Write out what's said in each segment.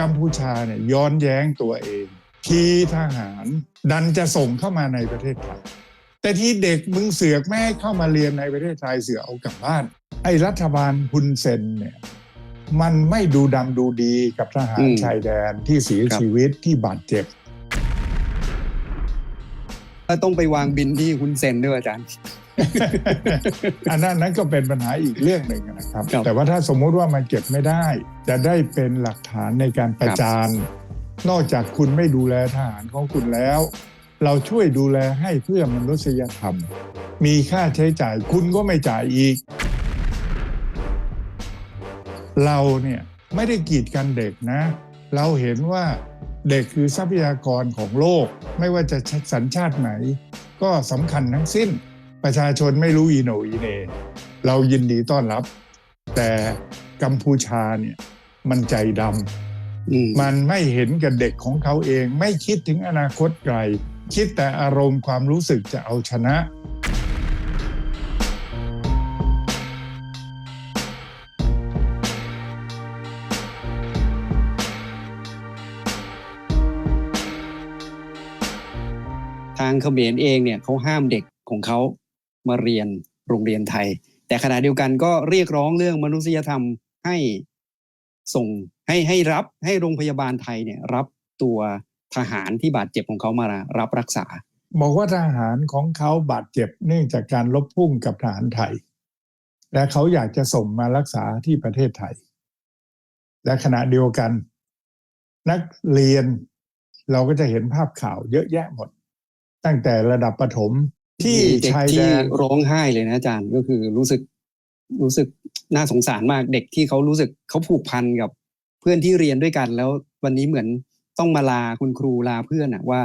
กัมพูชาเนี่ยย้อนแย้งตัวเองทีทหารดันจะส่งเข้ามาในประเทศไทยแต่ที่เด็กมึงเสือกไม่ให้เข้ามาเรียนในประเทศไทยเสือกเอากลับบ้าน ไอ้รัฐบาลฮุนเซนเนี่ยมันไม่ดูดำดูดีกับทหารอืมชายแดนที่เสียครับชีวิตที่บาดเจ็บแล้วต้องไปวางบินที่คุณเซนด้วยอาจารย์ อันนั้นนั้นก็เป็นปัญหาอีกเรื่องหนึ่งนะครับครับ แต่ว่าถ้าสมมุติว่ามันเก็บไม่ได้ จะได้เป็นหลักฐานในการประจานนอกจากคุณไม่ดูแลทหารของคุณแล้ว เราช่วยดูแลให้เพื่อมนุษยธรรม มีค่าใช้จ่ายคุณก็ไม่จ่ายอีก เราเนี่ยไม่ได้กีดกันเด็กนะ เราเห็นว่าเด็กคือทรัพยากรของโลก ไม่ว่าจะสัญชาติไหน ก็สำคัญทั้งสิ้น ประชาชนไม่รู้อีโหนอีเหนเรายินดีต้อนรับ แต่กัมพูชาเนี่ยมันใจดำอืมมันไม่เห็นกับเด็กของเขาเอง ไม่คิดถึงอนาคตไกล คิดแต่อารมณ์ความรู้สึกจะเอาชนะทางเขมรเองเนี่ยเขาห้ามเด็กของเขา มาเรียนโรงเรียนไทย แต่ขณะเดียวกันก็เรียกร้องเรื่องมนุษยธรรมให้ส่งให้ให้รับให้โรงพยาบาลไทยเนี่ยรับตัวทหารที่บาดเจ็บของเขามารับรักษา บอกว่าทหารของเขาบาดเจ็บเนื่องจากการลบพุ่งกับทหารไทย และเขาอยากจะส่งมารักษาที่ประเทศไทย และขณะเดียวกัน นักเรียนเราก็จะเห็นภาพข่าวเยอะแยะหมด ตั้งแต่ระดับประถม ที่มีเด็กชายแดที่นร้องไห้เลยนะอาจารย์ก็คือรู้สึกรู้สึกน่าสงสารมากเด็กที่เขารู้สึกเขาผูกพันกับเพื่อนที่เรียนด้วยกัน แล้ววันนี้เหมือนต้องมาลาคุณครูลาเพื่อนอะว่า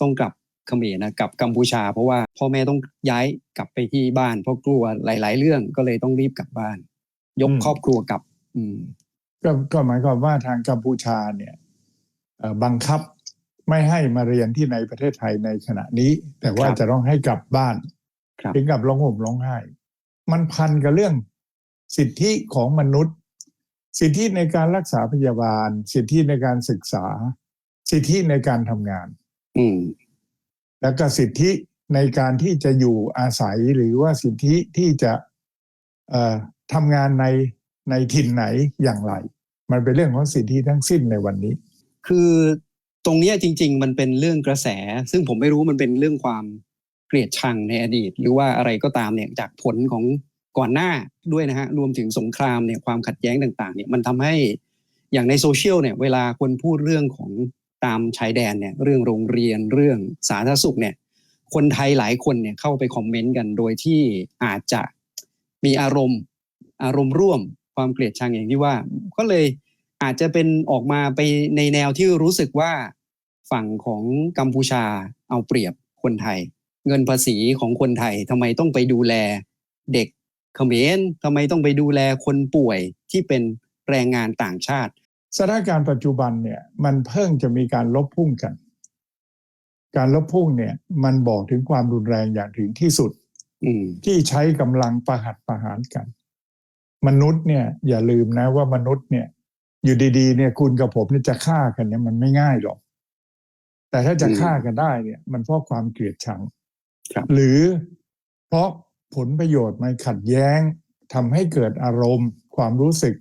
ต้องกลับเขมรนะกลับกัมพูชา เพราะว่าพ่อแม่ต้องย้ายกลับไปที่บ้านเพราะกลัวหลาย ๆ เรื่องก็เลยต้องรีบกลับบ้าน ยกอืมครอบครัวกลับ อืมก็ก็หมายความว่าทางกัมพูชาเนี่ยเอ่อบังคับ ไม่ให้มาเรียนที่ในประเทศไทยในขณะนี้ แต่ว่าครับจะต้องให้กลับบ้านครับ ถึงกับร้องห่มร้องไห้ มันพันกับเรื่องสิทธิของมนุษย์ สิทธิในการรักษาพยาบาล สิทธิในการศึกษา สิทธิในการทำงาน อืม แล้วก็สิทธิในการที่จะอยู่อาศัยหรือว่าสิทธิที่จะเอ่อทำงานในในถิ่นไหนอย่างไร มันเป็นเรื่องของสิทธิทั้งสิ้นในวันนี้ คือ ตรงนี้จริง ๆ มันเป็นเรื่องกระแส ซึ่งผมไม่รู้มันเป็นเรื่องความเกลียดชังในอดีต หรือว่าอะไรก็ตามเนี่ยจากผลของก่อนหน้าด้วยนะฮะรวมถึงสงครามเนี่ยความขัดแย้งต่างๆเนี่ยมันทำให้อย่างในโซเชียลเนี่ยเวลาคนพูดเรื่องของตามชายแดนเนี่ยเรื่องโรงเรียนเรื่องสาธารณสุขเนี่ยคนไทยหลายคนเนี่ยเข้าไปคอมเมนต์กันโดยที่อาจจะมีอารมณ์ อารมณ์ร่วมความเกลียดชังอย่างที่ว่าก็เลย อาจจะเป็นออกมาไปในแนวที่รู้สึกว่าฝั่งของกัมพูชาเอาเปรียบคนไทย เงินภาษีของคนไทยทำไมต้องไปดูแลเด็กเขมรทำไมต้องไปดูแลคนป่วยที่เป็นแรงงานต่างชาติสถานการณ์ปัจจุบันเนี่ยมันเพิ่งจะมีการลบพุ่งกัน การลบพุ่งเนี่ย มันบอกถึงความรุนแรงอย่างถึงที่สุดอืมที่ใช้กำลังประหัตประหารกัน มนุษย์เนี่ย อย่าลืมนะว่ามนุษย์เนี่ย อยู่ดีๆ เนี่ยคุณกับผมเนี่ยจะฆ่ากันเนี่ยมันไม่ง่ายหรอก แต่ถ้าจะอืมฆ่ากันได้เนี่ย มันเพราะความเกลียดชังครับหรือเพราะผลประโยชน์มันขัดแย้งทำให้เกิดอารมณ์ ความรู้สึก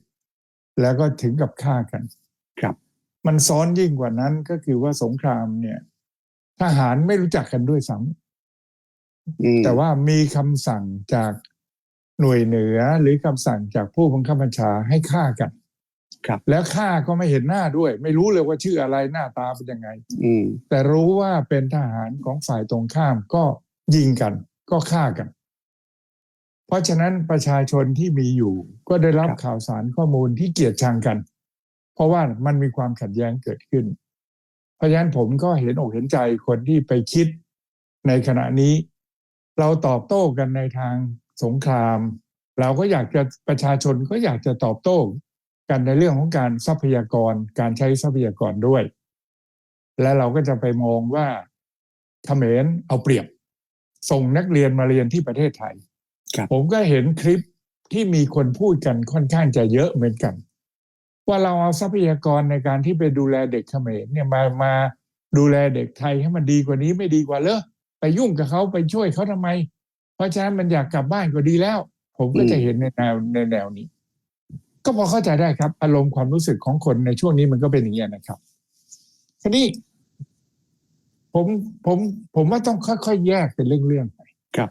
แล้วก็ถึงกับฆ่ากันครับ มันซ้อนยิ่งกว่านั้นก็คือว่าสงครามเนี่ย ทหารไม่รู้จักกันด้วยซ้ำอืมแต่ว่ามีคำสั่งจากหน่วยเหนือหรือคำสั่งจากผู้บังคับบัญชาให้ฆ่ากัน ครับแล้วฆ่าก็ไม่เห็นหน้าด้วย ไม่รู้เลยว่าชื่ออะไรหน้าตาเป็นยังไง อืมแต่รู้ว่าเป็นทหารของฝ่ายตรงข้ามก็ยิงกัน ก็ฆ่ากัน เพราะฉะนั้นประชาชนที่มีอยู่ ก็ได้รับครับข่าวสารข้อมูลที่เกลียดชังกัน เพราะว่ามันมีความขัดแย้งเกิดขึ้น เพราะฉะนั้นผมก็เห็นอกเห็นใจคนที่ไปคิดในขณะนี้ เราตอบโต้กันในทางสงคราม เราก็อยากจะประชาชนก็อยากจะตอบโต้ กันในเรื่องของการทรัพยากรการใช้ทรัพยากรด้วย และเราก็จะไปมองว่าเขมรเอาเปรียบ ส่งนักเรียนมาเรียนที่ประเทศไทยครับผมก็เห็นคลิปที่มีคนพูดกันค่อนข้างจะเยอะเหมือนกัน ว่าเราเอาทรัพยากรในการที่ไปดูแลเด็กเขมรเนี่ยมามาดูแลเด็กไทยให้มันดีกว่านี้ไม่ดีกว่าเลอไปยุ่งกับเขาไปช่วยเขาทำไม เพราะฉะนั้นมันอยากกลับบ้านก็ดีแล้ว ผมก็จะเห็นในแนวในแนวนี้ ก็พอเข้าใจได้ครับ อารมณ์ความรู้สึกของคนในช่วงนี้มันก็เป็นอย่างนี้ยนะครับทีนี้ผมผมผมว่าต้องค่อยๆแยกเป็นเรื่องๆไปครับ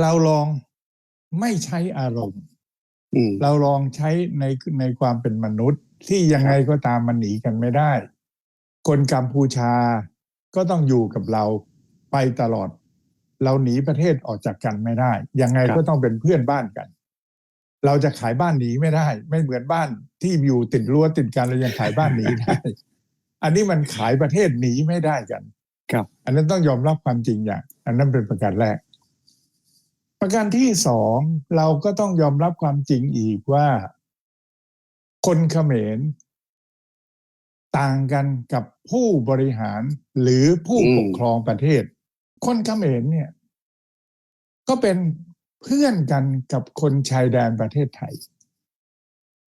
เราลองไม่ใช้อารมณ์อืมเราลองใช้ในในความเป็นมนุษย์ที่ยังไงก็ตามมันหนีกันไม่ได้ คนกัมพูชาก็ต้องอยู่กับเราไปตลอด เราหนีประเทศออกจากกันไม่ได้ ยังไงครับก็ต้องเป็นเพื่อนบ้านกัน เราจะขายบ้านหนีไม่ได้ ไม่เหมือนบ้านที่อยู่ติดรั้วติดกันเรายังขายบ้านหนีได้ อันนี้มันขายประเทศหนีไม่ได้กัน ครับ อันนั้นต้องยอมรับความจริงอย่าง อันนั้นเป็นประการแรก ประการที่สองเราก็ต้องยอมรับความจริงอีกว่า คนเขมรต่างกันกับผู้บริหารหรือผู้อืมปกครองประเทศ คนเขมรเนี่ย ก็เป็น เพื่อนกันกับคนชายแดนประเทศไทย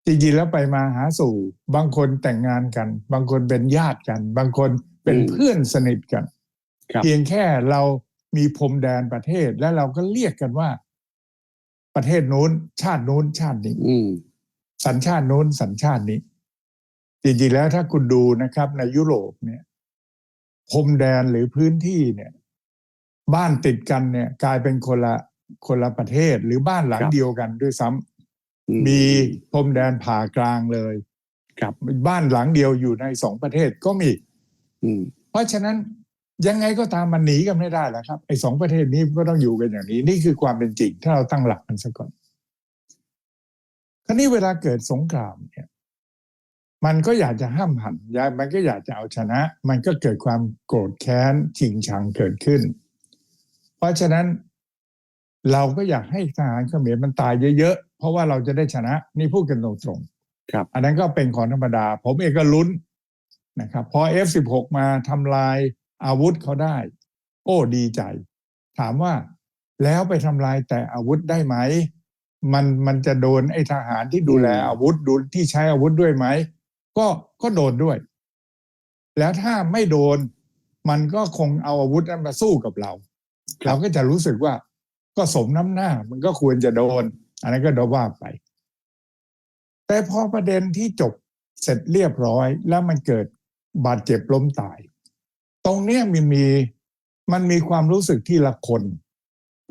จริงๆแล้วไปมาหาสู่ บางคนแต่งงานกัน บางคนเป็นญาติกัน บางคนเป็นอืมเพื่อนสนิทกันครับเพียงแค่เรามีพรมแดนประเทศแล้วเราก็เรียกกันว่า ประเทศนู้น ชาตินู้นชาตินี้อืมสัญชาตินู้นสัญชาตินี้ จริงๆแล้วถ้าคุณดูนะครับ ในยุโรปเนี่ยพรมแดนหรือพื้นที่เนี่ย บ้านติดกันเนี่ย กลายเป็นคนละ คนละประเทศหรือบ้านหลังครับเดียวกันด้วยซ้ำอืมีพรมแดนผ่ากลางเลยครับบ้านหลังเดียวอยู่ในสองประเทศก็มีอืมเพราะฉะนั้นยังไงก็ตามมันหนีกันไม่ได้แล้วครับไอ้สองประเทศนี้ก็ต้องอยู่กันอย่างนี้ นี่คือความเป็นจริง ถ้าเราตั้งหลักกันซะก่อนคราวนี้เวลาเกิดสงครามเนี่ย มันก็อยากจะห้ามหันยายมันก็อยากจะเอาชนะ มันก็เกิดความโกรธแค้นชิงชังเกิดขึ้น เพราะฉะนั้น เราก็อยากให้ทหารเขมรมันตายเยอะๆ เพราะว่าเราจะได้ชนะ นี่พูดกันตรงๆครับ อันนั้นก็เป็นของธรรมดา ผมเองก็ลุ้นนะครับ พอ F16 มาทำลายอาวุธเขาได้ โอ้ดีใจ ถามว่าแล้วไปทำลายแต่อาวุธได้ไหม มันมันจะโดนไอ้ทหารที่ดูแลอืมอาวุธดูที่ใช้อาวุธด้วยไหม ก็ก็โดนด้วย แล้วถ้าไม่โดน มันก็คงเอาอาวุธนั้นมาสู้กับเรา เราก็จะรู้สึกว่า ก็สมน้ำหน้า มันก็ควรจะโดน อันนั้นก็โดนว่าไป แต่พอประเด็นที่จบเสร็จเรียบร้อย แล้วมันเกิดบาดเจ็บล้มตาย ตรงเนี้ยมันมีมันมีความรู้สึกที่ละคน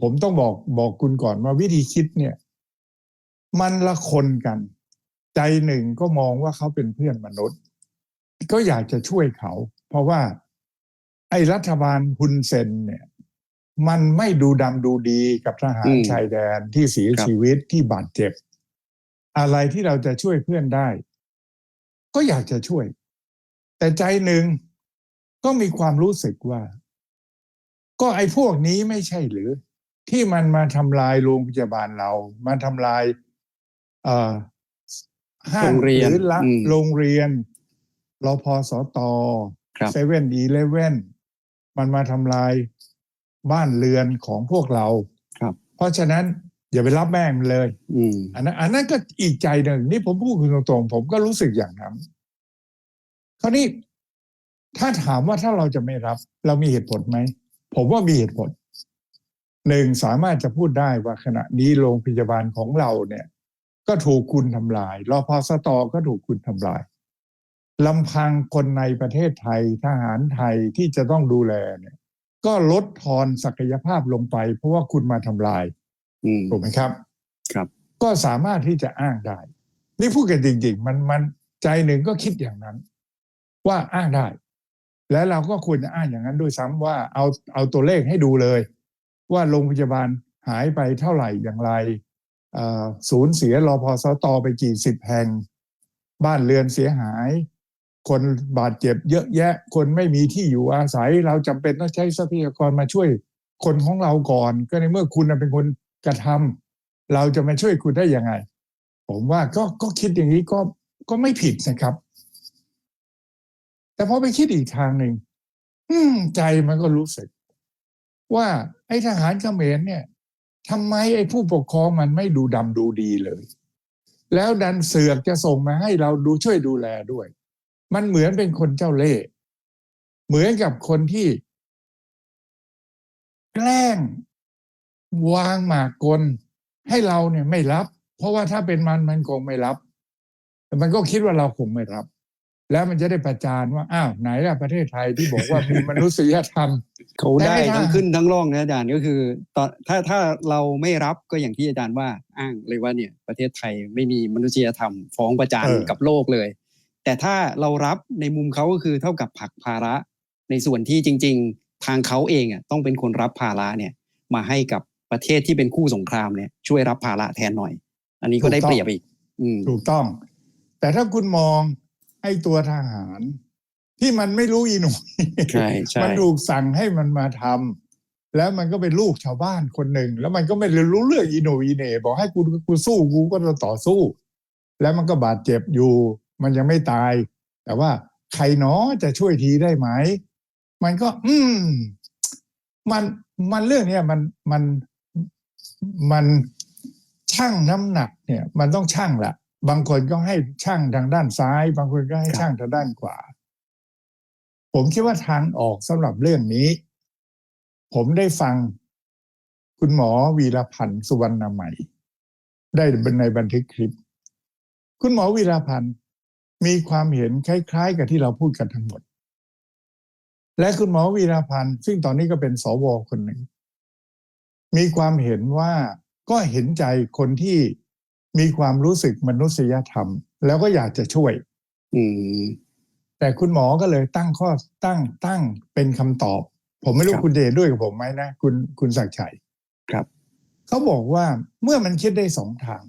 ผมต้องบอกบอกคุณก่อนว่าวิธีคิดเนี่ย มันละคนกัน ใจหนึ่งก็มองว่าเขาเป็นเพื่อนมนุษย์ ก็อยากจะช่วยเขา เพราะว่าไอ้รัฐบาลฮุนเซนเนี่ย มันไม่ดูดำดูดีกับทหารอืมชายแดนที่เสียครับชีวิตที่บาดเจ็บ อะไรที่เราจะช่วยเพื่อนได้ ก็อยากจะช่วย แต่ใจหนึ่งก็มีความรู้สึกว่า ก็ไอ้พวกนี้ไม่ใช่หรือ ที่มันมาทำลายโรงพยาบาลเรา มาทำลายเอ่อห้างโรงเรียนหรือละอืมโรงเรียนรพสตครับเซเว่นอีเลเว่นมันมาทำลาย บ้านเรือนของพวกเราครับ เพราะฉะนั้นอย่าไปรับแม่งมันเลย อืมอันนั้นอันนั้นก็อีกใจหนึ่งนี่ผมพูดคุณตรงๆผมก็รู้สึกอย่างนั้นคราวนี้ถ้าถามว่าถ้าเราจะไม่รับ เรามีเหตุผลไหมผมว่ามีเหตุผลหนึ่งสามารถจะพูดได้ว่าขณะนี้โรงพยาบาลของเราเนี่ย ก็ถูกคุณทำลายรอพอสตอก็ถูกคุณทำลายลำพังคนในประเทศไทยทหารไทยที่จะต้องดูแลเนี่ย ก็ลดทอนศักยภาพลงไป เพราะว่าคุณมาทำลายอืม ถูกไหมครับ ครับ ก็สามารถที่จะอ้างได้ นี่พูดกันจริงๆ มันมันใจหนึ่งก็คิดอย่างนั้น ว่าอ้างได้ และเราก็ควรจะอ้างอย่างนั้นด้วยซ้ำว่าเอาเอาตัวเลขให้ดูเลย ว่าโรงพยาบาลหายไปเท่าไหร่อย่างไรเอ่อศูนย์เสียรอพอสตอไปกี่สิบแห่ง บ้านเรือนเสียหาย คนบาดเจ็บเยอะแยะ คนไม่มีที่อยู่อาศัย เราจำเป็นต้องใช้ทรัพยากรมาช่วยคนของเราก่อน ก็ในเมื่อคุณเป็นคนกระทำเราจะมาช่วยคุณได้ยังไง ผมว่าก็ก็คิดอย่างนี้ก็ก็ไม่ผิดนะครับ แต่พอไปคิดอีกทางหนึ่งใจมันก็รู้สึก ว่าไอ้ทหารเขมรเนี่ยทำไมไอ้ผู้ปกครองมันไม่ดูดำดูดีเลย แล้วดันเสือกจะส่งมาให้เราดูช่วยดูแลด้วย มันเหมือนเป็นคนเจ้าเล่ห์เหมือนกับคนที่ แกล้งวางหมากกล ให้เราเนี่ยไม่รับ เพราะว่าถ้าเป็นมันมันคงไม่รับ แต่มันก็คิดว่าเราคงไม่รับ แล้วมันจะได้ประจานว่าอ้าวไหนล่ะประเทศไทยที่บอกว่ามีมนุษยธรรม เขาได้แต่ไม่ได้ทั้งขึ้นทั้งล่องนะอาจารย์ก็คือตอนถ้าถ้าเราไม่รับก็อย่างที่อาจารย์ว่าอ้างเลยว่าเนี่ย ประเทศไทยไม่มีมนุษยธรรม ฟ้องประจานเออกับโลกเลย แต่ถ้าเรารับในมุมเขาก็คือเท่ากับผลักภาระในส่วนที่จริง ๆ ทางเขาเองอะต้องเป็นคนรับภาระเนี่ยมาให้กับประเทศที่เป็นคู่สงครามเนี่ยช่วยรับภาระแทนหน่อย อันนี้ก็ได้เปรียบอีกอืมถูกต้อง แต่ถ้าคุณมองไอ้ตัวทหาร ที่มันไม่รู้อีหนุ่ยใช่ใช่มันถูกสั่งให้มันมาทำแล้วมันก็เป็นลูกชาวบ้านคนหนึ่ง แล้วมันก็ไม่รู้เรื่องอีโหนอีเหน่บอกให้กูกูสู้กูก็จะต่อสู้ แล้วมันก็บาดเจ็บอยู่ มันยังไม่ตาย แต่ว่าใครหนอจะช่วยทีได้ไหม มันก็ อืม มันมันเรื่องเนี้ยมันมันมันช่างน้ำหนักเนี่ย มันต้องช่างละบางคนก็ให้ช่างทางด้านซ้าย บางคนก็ให้ช่างทางด้านขวา ผมคิดว่าทางออกสำหรับเรื่องนี้ ผมได้ฟังคุณหมอวีรพันธ์สุวรรณใหม่ ได้ในบันทึกคลิป คุณหมอวีรพันธ์ มีความเห็นคล้ายๆ กับที่เราพูดกันทั้งหมด และคุณหมอวีรพันธ์ซึ่งตอนนี้ก็เป็นสวคนหนึ่ง มีความเห็นว่าก็เห็นใจคนที่มีความรู้สึกมนุษยธรรม แล้วก็อยากจะช่วยอืมแต่คุณหมอก็เลยตั้งข้อตั้งตั้งเป็นคำตอบ ผมไม่รู้ครับคุณเดชด้วยกับผมไหมนะคุณคุณศักดิ์ชัยครับเขาบอกว่าเมื่อมันคิดได้สองทาง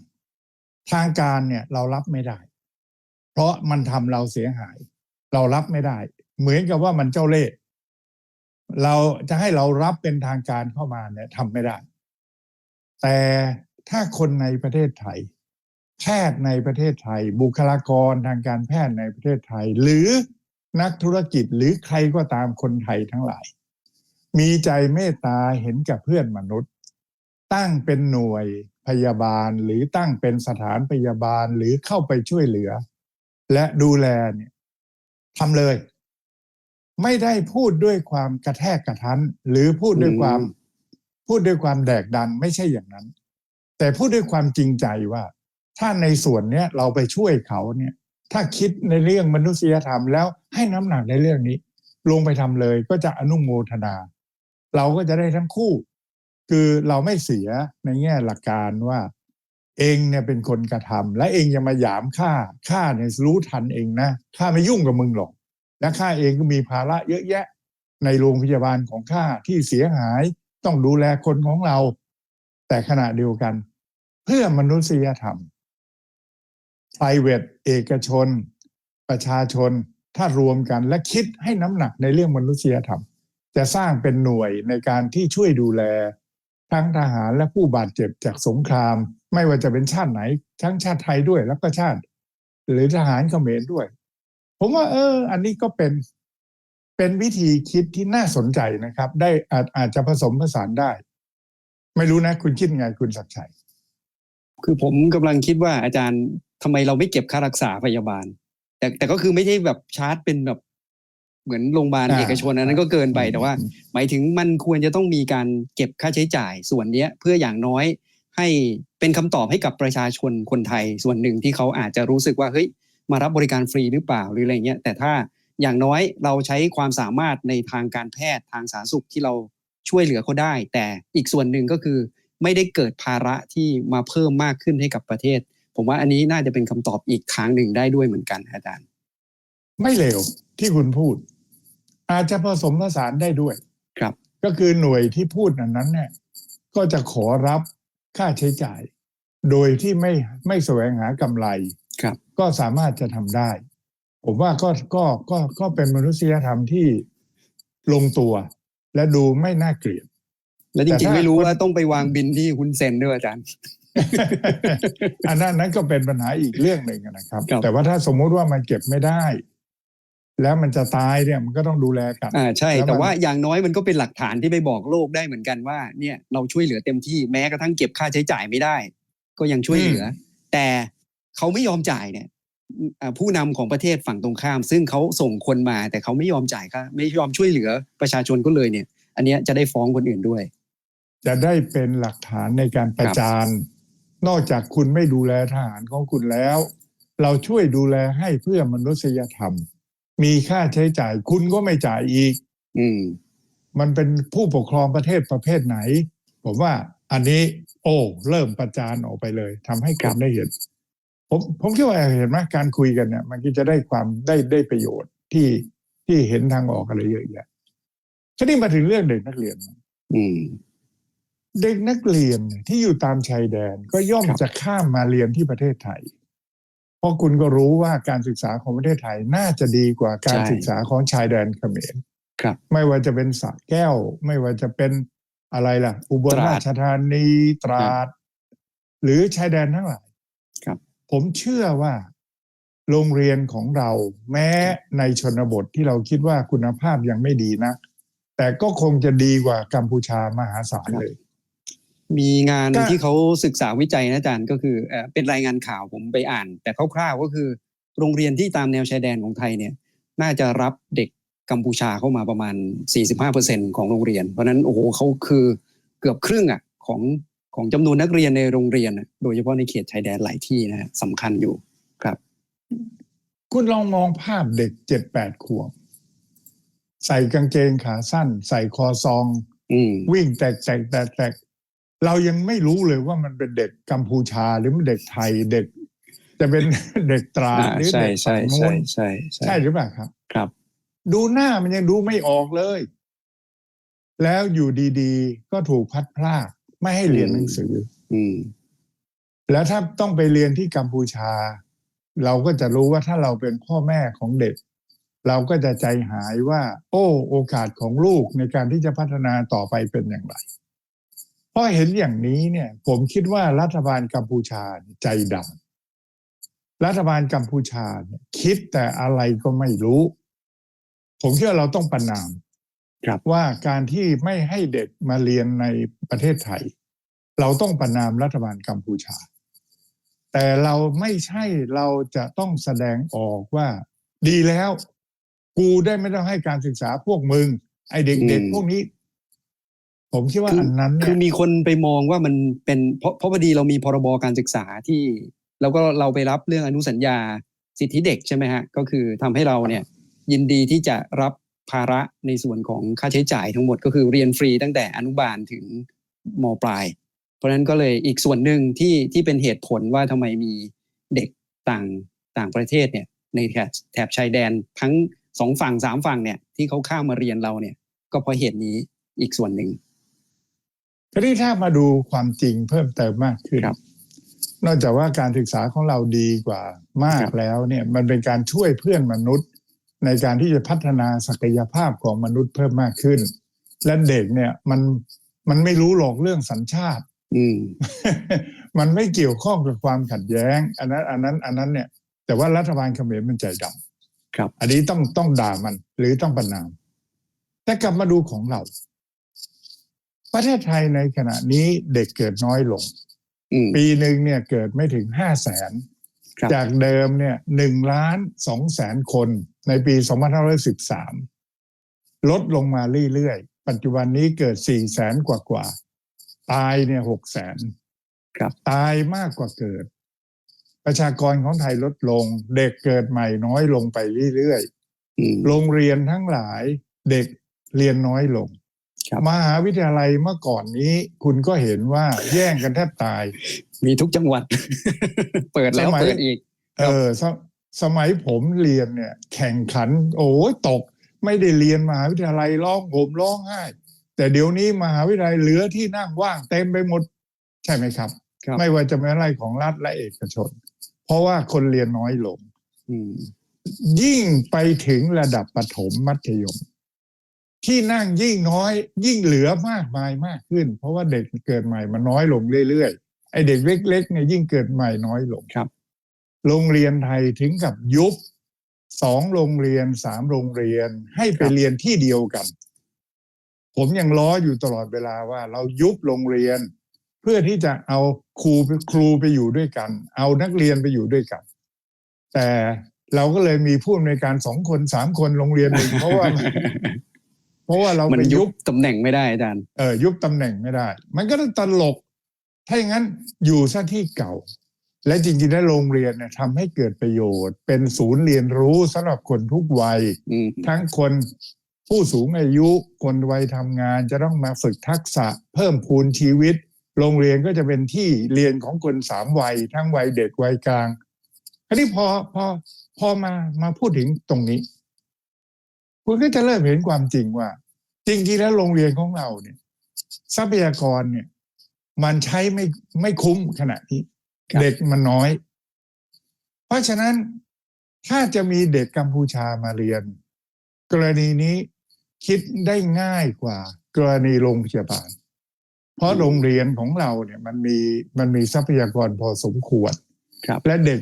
ทางการเนี่ยเรารับไม่ได้ เพราะมันทำเราเสียหาย เรารับไม่ได้ เหมือนกับว่ามันเจ้าเล่ห์เราจะให้เรารับเป็นทางการเข้ามาเนี่ยทำไม่ได้ แต่ถ้าคนในประเทศไทย แพทย์ในประเทศไทย บุคลากรทางการแพทย์ในประเทศไทย หรือนักธุรกิจหรือใครก็ตามคนไทยทั้งหลาย มีใจเมตตาเห็นกับเพื่อนมนุษย์ ตั้งเป็นหน่วยพยาบาลหรือตั้งเป็นสถานพยาบาลหรือเข้าไปช่วยเหลือ และดูแลเนี่ยทำเลย ไม่ได้พูดด้วยความกระแทกกระทันหรือพูดด้วยความอืมพูดด้วยความแดกดันไม่ใช่อย่างนั้น แต่พูดด้วยความจริงใจว่า ถ้าในส่วนเนี้ยเราไปช่วยเขาเนี่ย ถ้าคิดในเรื่องมนุษยธรรมแล้วให้น้ำหนักในเรื่องนี้ ลงไปทำเลยก็จะอนุโมทนา เราก็จะได้ทั้งคู่ คือเราไม่เสียในแง่หลักการว่า เองเนี่ยเป็นคนกระทำและเองยังมาหยามข้าข้าเนี่ยรู้ทันเองนะข้าไม่ยุ่งกับมึงหรอก และข้าเองก็มีภาระเยอะแยะ ในโรงพยาบาลของข้าที่เสียหายต้องดูแลคนของเรา แต่ขณะเดียวกัน เพื่อมนุษยธรรม private เอกชน ประชาชนถ้ารวมกันและคิดให้น้ำหนักในเรื่องมนุษยธรรม จะสร้างเป็นหน่วยในการที่ช่วยดูแล ทั้งทหารและผู้บาดเจ็บจากสงคราม ไม่ว่าจะเป็นชาติไหน ทั้งชาติไทยด้วยแล้วก็ชาติ หรือทหารเขมรด้วย ผมว่า เออ อันนี้ก็เป็นเป็นวิธีคิดที่น่าสนใจนะครับ ได้อาจอาจจะผสมผสานได้ ไม่รู้นะ คุณคิดไงคุณศักดิ์ชัยคือผมกำลังคิดว่าอาจารย์ทำไมเราไม่เก็บค่ารักษาพยาบาล แต่แต่ก็คือไม่ใช่แบบชาร์จเป็นแบบ เหมือนโรงพยาบาลอ่า เอกชนอันนั้นก็เกินไปแต่ว่า หมายถึงมันควรจะต้องมีการเก็บค่าใช้จ่ายส่วนเนี้ยเพื่ออย่างน้อยให้เป็นคำตอบให้กับประชาชนคนไทย ส่วนหนึ่งที่เขาอาจจะรู้สึกว่าเฮ้ยมารับบริการฟรีหรือเปล่าหรืออะไรเงี้ยแต่ถ้าอย่างน้อยเราใช้ความสามารถในทางการแพทย์ทางสาธารณสุขที่เราช่วยเหลือเขาได้ แต่อีกส่วนหนึ่งก็คือ ไม่ได้เกิดภาระที่มาเพิ่มมากขึ้นให้กับประเทศ ผมว่าอันนี้น่าจะเป็นคำตอบอีกทางหนึ่งได้ด้วยเหมือนกันอาจารย์ ไม่เลวที่คุณพูด อาจจะผสมผสานได้ด้วยครับ ก็คือหน่วยที่พูดนั้นนั้นเนี่ย ก็จะขอรับค่าใช้จ่าย โดยที่ไม่ไม่แสวงหากำไรครับ ก็สามารถจะทำได้ ผมว่าก็ก็ก็ก็เป็นมนุษยธรรมที่ลงตัว และดูไม่น่าเกลียดแล้วจแต่ริงๆถ้าไม่รู้คนว่าต้องไปวางบินที่คุณเซ็นด้วยอาจารย์อันนั้นนั้นก็เป็นปัญหาอีกเรื่องหนึ่งนะครับครับแต่ว่าถ้าสมมุติว่ามันเก็บไม่ได้ แล้วมันจะตายเนี่ยมันก็ต้องดูแลกันอ่าใช่แล้วมันแต่ว่าอย่างน้อยมันก็เป็นหลักฐานที่ไปบอกโลกได้เหมือนกันว่า เนี่ยเราช่วยเหลือเต็มที่แม้กระทั่งเก็บค่าใช้จ่ายไม่ได้ ก็ยังช่วยเหลืออแต่เขาไม่ยอมจ่ายเนี่ยอ่าผู้นำของประเทศฝั่งตรงข้าม ซึ่งเขาส่งคนมา แต่เขาไม่ยอมจ่ายค่าไม่ยอมช่วยเหลือประชาชนก็เลยเนี่ย อันเนี้ยจะได้ฟ้องคนอื่นด้วย จะได้เป็นหลักฐานในการประจานนอกจากคุณไม่ดูแลทหารของคุณแล้ว เราช่วยดูแลให้เพื่อมนุษยธรรม มีค่าใช้จ่าย คุณก็ไม่จ่ายอีก อืม มันเป็นผู้ปกครองประเทศประเภทไหน ผมว่าอันนี้ โอ้ เริ่มประจานออกไปเลยทำให้คครันบได้เห็น ผมผมคิดว่าเห็นไหมการคุยกันเนี่ย มันก็จะได้ความได้ได้ประโยชน์ที่ที่เห็นทางออกอะไรเยอะแยะทีนี้มาถึงเรื่องเด็กนักเรียน อืมเด็กนักเรียนเนี่ยที่อยู่ตามชายแดนก็ย่อมครับจะข้ามมาเรียนที่ประเทศไทย เพราะคุณก็รู้ว่าการศึกษาของประเทศไทยน่าจะดีกว่าการศึกษาของชายแดนเขมรครับ ไม่ว่าจะเป็นสระแก้ว ไม่ว่าจะเป็นอะไรล่ะ อุบลตราดราชธานีตราด หรือชายแดนทั้งหลายครับ ผมเชื่อว่าโรงเรียนของเราแม้ในชนบทที่เราคิดว่าคุณภาพยังไม่ดีนะ แต่ก็คงจะดีกว่ากัมพูชามหาศาลเลย มีงานก็ที่เขาศึกษาวิจัยนะอาจารย์ก็คือเอ่อเป็นรายงานข่าวผมไปอ่าน แต่คร่าวๆก็คือ โรงเรียนที่ตามแนวชายแดนของไทยเนี่ย น่าจะรับเด็กกัมพูชาเข้ามาประมาณ 45%ของโรงเรียน เพราะฉะนั้นโอ้โหเขาคือเกือบครึ่งอะของของจำนวนนักเรียนในโรงเรียนน่ะโดยเฉพาะในเขตชายแดนหลายที่นะฮะสำคัญอยู่ครับ คุณลองมองภาพเด็กเจ็ดแปดขวบใส่กางเกงขาสั้น ใส่คอซองอืมวิ่งแตกแตกแตกแตก เรายังไม่รู้เลยว่ามันเป็นเด็กกัมพูชาหรือมันเด็กไทยเด็ก จะเป็นเด็กตราดอ่าหรือใช่เด็กใช่ฝั่งนู้ใช่นใช่ใช่ใช่หรือเปล่าครับ ครับ ดูหน้ามันยังดูไม่ออกเลย แล้วอยู่ดีๆ ก็ถูกพัดพลากไม่ให้เรียนหนังสือ อืมแล้วถ้าต้องไปเรียนที่กัมพูชา เราก็จะรู้ว่าถ้าเราเป็นพ่อแม่ของเด็ก เราก็จะใจหายว่า โอ้ โอกาสของลูกในการที่จะพัฒนาต่อไปเป็นอย่างไร เพราะเห็นอย่างนี้เนี่ย ผมคิดว่ารัฐบาลกัมพูชาใจดำรัฐบาลกัมพูชาเนี่ยคิดแต่อะไรก็ไม่รู้ ผมคิดว่าเราต้องประนามครับว่าการที่ไม่ให้เด็กมาเรียนในประเทศไทย เราต้องประนามรัฐบาลกัมพูชา แต่เราไม่ใช่เราจะต้องแสดงออกว่า ดีแล้ว กูได้ไม่ต้องให้การศึกษาพวกมึง ไอเด็กอืมๆพวกนี้ ผมคิดว่าคืออันนั้นคือเนี่ยมีคนไปมองว่ามันเป็นเพราะเพราะพอดีเรามีพรบการศึกษาที่แล้วก็เราไปรับเรื่องอนุสัญญาสิทธิเด็กใช่ไหมฮะก็คือทำให้เราเนี่ยยินดีที่จะรับภาระในส่วนของค่าใช้จ่ายทั้งหมดก็คือเรียนฟรีตั้งแต่อนุบาลถึงมปลาย เพราะฉะนั้นก็เลยอีกส่วนหนึ่งที่ที่เป็นเหตุผลว่าทำไมมีเด็กต่างต่างประเทศเนี่ยในแถบแถบชายแดนทั้งสองฝั่งสามฝั่งเนี่ยที่เขาข้ามมาเรียนเราเนี่ย ก็เพราะเหตุนี้อีกส่วนหนึ่ง ทีนี้ถ้ามาดูความจริงเพิ่มเติมมากขึ้นครับนอกจากว่าการศึกษาของเราดีกว่ามากครับแล้วเนี่ยมันเป็นการช่วยเพื่อนมนุษย์ ในการที่จะพัฒนาศักยภาพของมนุษย์เพิ่มมากขึ้น และเด็กเนี่ยมันมันไม่รู้หรอกเรื่องสัญชาติ อืมมันไม่เกี่ยวข้องกับความขัดแย้ง อันนั้น อันนั้น อันนั้นเนี่ย แต่ว่ารัฐบาลเขมรมันใจดำครับ อันนี้ต้องต้องด่ามันหรือต้องประนาม แต่กลับมาดูของเรา ประเทศไทยในขณะนี้เด็กเกิดน้อยลงอืมปีหนึ่งเนี่ยเกิดไม่ถึงห้าแสนครับจากเดิมเนี่ยหนึ่งล้านสองแสนคนในปี2513ลดลงมาเรื่อยๆ ปัจจุบันนี้เกิดสี่แสนกว่ากว่าๆตายเนี่ยหกแสนครับตายมากกว่าเกิด ประชากรของไทยลดลง เด็กเกิดใหม่น้อยลงไปเรื่อยๆอืมโรงเรียนทั้งหลายเด็กเรียนน้อยลงครับ มหาวิทยาลัยเมื่อก่อนนี้ คุณก็เห็นว่าแย่งกันแทบตาย มีทุกจังหวัด เปิดแล้วสมัยเปิดอีก เออสสมัยผมเรียนเนี่ย แข่งขัน โอ้ยตก ไม่ได้เรียนมหาวิทยาลัยร้องผมร้องไห้แต่เดี๋ยวนี้มหาวิทยาลัยเหลือที่นั่งว่างเต็มไปหมด ใช่ไหมครับครับไม่ว่าจะเป็นอะไรของรัฐและเอกชน เพราะว่าคนเรียนน้อยลงอืมยิ่งไปถึงระดับประถมมัธยม ที่นั่งยิ่งน้อย ยิ่งเหลือมากมายมากขึ้น เพราะว่าเด็กเกิดใหม่มันน้อยลงเรื่อยๆไอเด็กเล็กๆเนี่ยยิ่งเกิดใหม่น้อยลงครับ โรงเรียนไทยถึงกับยุบสองโรงเรียนสามโรงเรียนให้ไปเรียนที่เดียวกัน ผมยังล้ออยู่ตลอดเวลาว่า เรายุบโรงเรียน เพื่อที่จะเอาครูครูไปอยู่ด้วยกัน เอานักเรียนไปอยู่ด้วยกัน แต่เราก็เลยมีผู้อำนวยการสองคนสามคนโรงเรียนหนึ่งเพราะว่า เพราะว่าเรามันไปยุยุบบตำแหน่งไม่ได้อาจารย์เออยุบตำแหน่งไม่ได้ มันก็ต้องตลก ถ้าอย่างนั้นอยู่ซะที่เก่า และจริงๆแล้วโรงเรียนเนี่ยทำให้เกิดประโยชน์ เป็นศูนย์เรียนรู้สำหรับคนทุกวัยอืมทั้งคนผู้สูงอายุคนวัยทำงานจะต้องมาฝึกทักษะ เพิ่มพูนชีวิต โรงเรียนก็จะเป็นที่เรียนของคนสามวัย ทั้งวัยเด็กวัยกลางอันนี้พอพอพอมามาพูดถึงตรงนี้ คุณก็จะเริ่มเห็นความจริงว่า จริงๆแล้วโรงเรียนของเราเนี่ย ทรัพยากรเนี่ย มันใช้ไม่ไม่คุ้มขณะนี้ครับเด็กมันน้อย เพราะฉะนั้นถ้าจะมีเด็กกัมพูชามาเรียน กรณีนี้คิดได้ง่ายกว่า กรณีโรงพยาบาล เพราะโรงเรียนของเราเนี่ยมันมีมันมีทรัพยากรพอสมควรครับ และเด็ก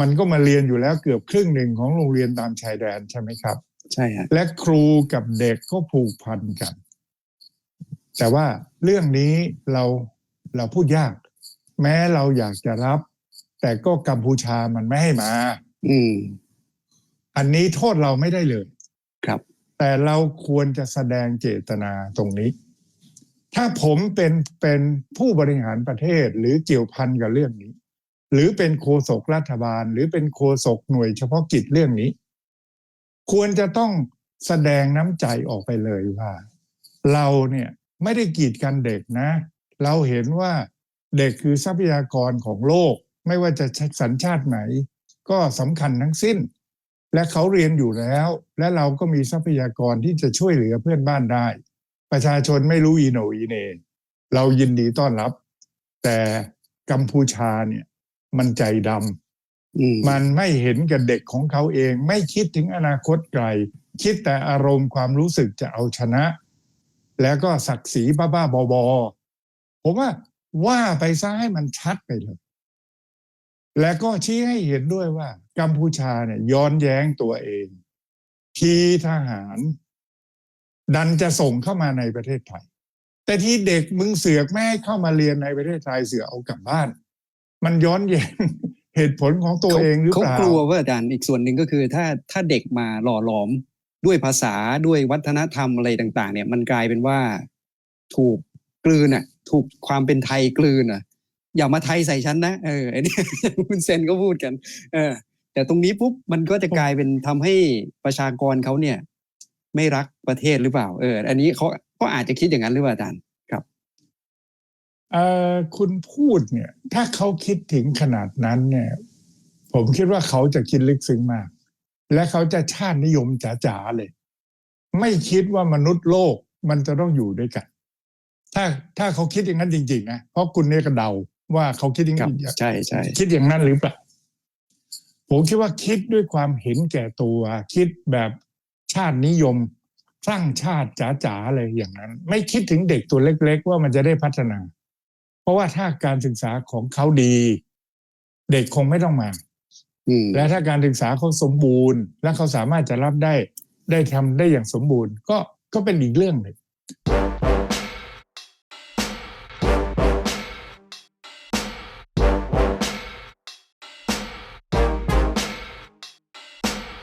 มันก็มาเรียนอยู่แล้วเกือบครึ่งหนึ่งของโรงเรียนตามชายแดนใช่ไหมครับ ใช่ฮะและครูกับเด็กก็ผูกพันกัน แต่ว่าเรื่องนี้เราเราพูดยาก แม้เราอยากจะรับ แต่ก็กัมพูชามันไม่ให้มา อืม อันนี้โทษเราไม่ได้เลย ครับ แต่เราควรจะแสดงเจตนาตรงนี้ ถ้าผมเป็นเป็นผู้บริหารประเทศหรือเกี่ยวพันกับเรื่องนี้ หรือเป็นโฆษกรัฐบาล หรือเป็นโฆษกหน่วยเฉพาะกิจเรื่องนี้ ควรจะต้องแสดงน้ำใจออกไปเลยว่า เราเนี่ยไม่ได้กีดกันเด็กนะ เราเห็นว่าเด็กคือทรัพยากรของโลก ไม่ว่าจะสัญชาติไหน ก็สำคัญทั้งสิ้น และเขาเรียนอยู่แล้ว และเราก็มีทรัพยากรที่จะช่วยเหลือเพื่อนบ้านได้ ประชาชนไม่รู้อีโนอีเน เรายินดีต้อนรับ แต่กัมพูชาเนี่ยมันใจดำ มันไม่เห็นกับเด็กของเขาเอง ไม่คิดถึงอนาคตไกล คิดแต่อารมณ์ความรู้สึกจะเอาชนะ แล้วก็ศักดิ์ศรีบ้าๆบอๆผมว่าว่าไปซะให้มันชัดไปเลย และก็ชี้ให้เห็นด้วยว่า กัมพูชาเนี่ยย้อนแย้งตัวเองทีทหาร ดันจะส่งเข้ามาในประเทศไทย แต่ที่เด็กมึงเสือกไม่ให้เข้ามาเรียนในประเทศไทยเสือเอากลับบ้าน มันย้อนแย้ง เหตุผลของตัวเองหรือเปล่าเขากลัวว่าอาจารย์อีกส่วนหนึ่งก็คือ ถ้าถ้าเด็กมาหล่อหลอมด้วยภาษาด้วยวัฒนธรรมอะไรต่าง ๆ เนี่ยมันกลายเป็นว่าถูกกลืนอะ ถูกความเป็นไทยกลืนอะ อย่ามาไทยใส่ฉันนะเออไอ้นี่คุณเซนก็พูดกัน เออ แต่ตรงนี้ปุ๊บมันก็จะกลายเป็นทำให้ประชากรเขาเนี่ย ไม่รักประเทศหรือเปล่า เออ อันนี้เขาก็อาจจะคิดอย่างนั้นหรือเปล่าอาจารย์ ครับเอ่อคุณพูดเนี่ย ถ้าเขาคิดถึงขนาดนั้นเนี่ย ผมคิดว่าเขาจะคิดลึกซึ้งมาก และเขาจะชาตินิยมจ๋าๆเลย ไม่คิดว่ามนุษย์โลกมันจะต้องอยู่ด้วยกัน ถ้าถ้าเขาคิดอย่างนั้นจริงๆนะเพราะคุณเนี่ยก็เดาว่าเขาคิดอย่างครับนั้นใช่ใช่คิดอย่างนั้นหรือเปล่าผมคิดว่าคิดด้วยความเห็นแก่ตัว คิดแบบชาตินิยมสร้างชาติจ๋าๆเลยอย่างนั้น ไม่คิดถึงเด็กตัวเล็ก ๆ ว่ามันจะได้พัฒนา เพราะว่าถ้าการศึกษาของเขาดี เด็กคงไม่ต้องมาอืมและถ้าการศึกษาเขาสมบูรณ์ และเขาสามารถจะรับได้ ได้ทำได้อย่างสมบูรณ์ ก็ก็เป็นอีกเรื่องหนึ่ง